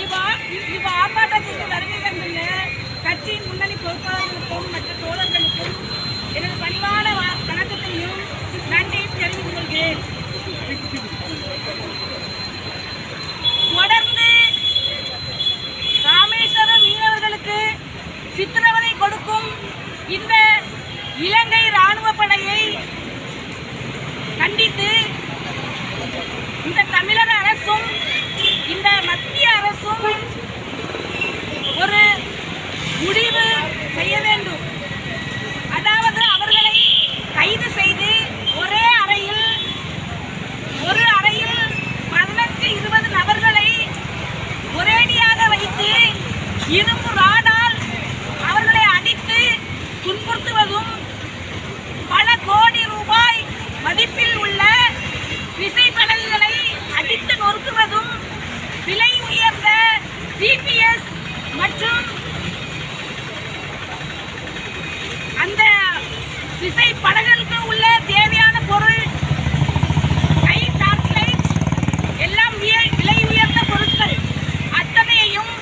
இவ் ஆர்ப்பாட்டத்திற்கு வருகை தந்துள்ள கட்சியின் முன்னணி பொறுப்பாளர்களுக்கும் மற்ற தோழர்களுக்கும் எனது பணிவான வ- வணக்கத்தையும் நன்றியும் தெரிவித்துக் கொள்கிறேன். தொடர்ந்து ராமேஸ்வரம் மீனவர்களுக்கு சித்திரவதை கொடுக்கும் இந்த இலங்கை ராணுவ படையை கண்டித்து இந்த தமிழக அரசும் இந்த மத்திய அரசும் ஒரு முடிவு செய்ய வேண்டும். அதாவது அவர்களை கைது செய்து ஒரே அறையில் ஒரு அறையில் பதினஞ்சு இருபது நபர்களை ஒரேடியாக வைத்து இரும்பு ராடால் அவர்களை அடித்து துன்புறுத்துவதும் பல கோடி ரூபாய் மதிப்பில் உள்ள விசைப்படல்களை அடித்து நொறுக்குவதும் விலை உயர்ந்த ஜிபிஎஸ் மற்றும் படகுகளுக்கு உள்ள தேவையான பொருள் கை டார்ச் லைட் எல்லாம் விலை உயர்ந்த பொருட்கள் அத்தனையையும்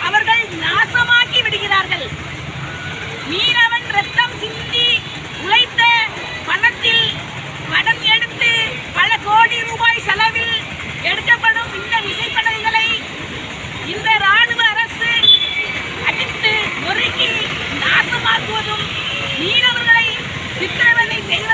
அவர்கள் நாசமாக்கி விடுகிறார்கள். மீனவன் ரத்தம் சிந்தி உழைத்த பணத்தில் படம் எடுத்து பல கோடி ரூபாய் செலவில் எடுக்கப்படும் இந்த விசைப்படகுகளை இந்த ராணுவ அரசு அடித்து நொறுக்கி நாசமாக்குவதும் மீனவர்கள் திட்டவனை செய்வதற்கு